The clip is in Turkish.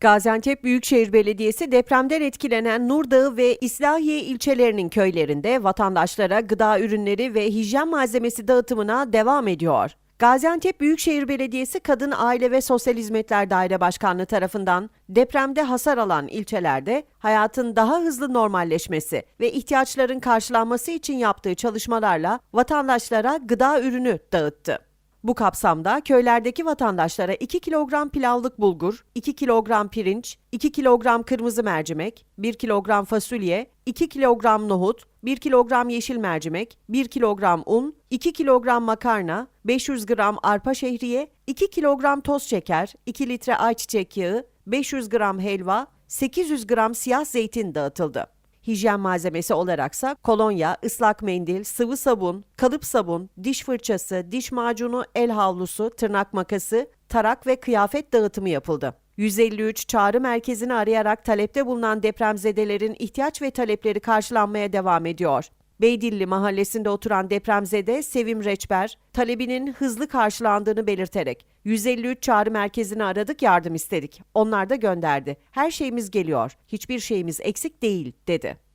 Gaziantep Büyükşehir Belediyesi depremden etkilenen Nurdağı ve İslahiye ilçelerinin köylerinde vatandaşlara gıda ürünleri ve hijyen malzemesi dağıtımına devam ediyor. Gaziantep Büyükşehir Belediyesi Kadın Aile ve Sosyal Hizmetler Daire Başkanlığı tarafından depremde hasar alan ilçelerde hayatın daha hızlı normalleşmesi ve ihtiyaçların karşılanması için yaptığı çalışmalarla vatandaşlara gıda ürünü dağıttı. Bu kapsamda köylerdeki vatandaşlara 2 kilogram pilavlık bulgur, 2 kilogram pirinç, 2 kilogram kırmızı mercimek, 1 kilogram fasulye, 2 kilogram nohut, 1 kilogram yeşil mercimek, 1 kilogram un, 2 kilogram makarna, 500 gram arpa şehriye, 2 kilogram toz şeker, 2 litre ayçiçek yağı, 500 gram helva, 800 gram siyah zeytin dağıtıldı. Hijyen malzemesi olaraksa kolonya, ıslak mendil, sıvı sabun, kalıp sabun, diş fırçası, diş macunu, el havlusu, tırnak makası, tarak ve kıyafet dağıtımı yapıldı. 153 çağrı merkezini arayarak talepte bulunan depremzedelerin ihtiyaç ve talepleri karşılanmaya devam ediyor. Beydilli mahallesinde oturan depremzede Sevim Reçber, talebinin hızlı karşılandığını belirterek 153 çağrı merkezini aradık yardım istedik. Onlar da gönderdi. Her şeyimiz geliyor. Hiçbir şeyimiz eksik değil dedi.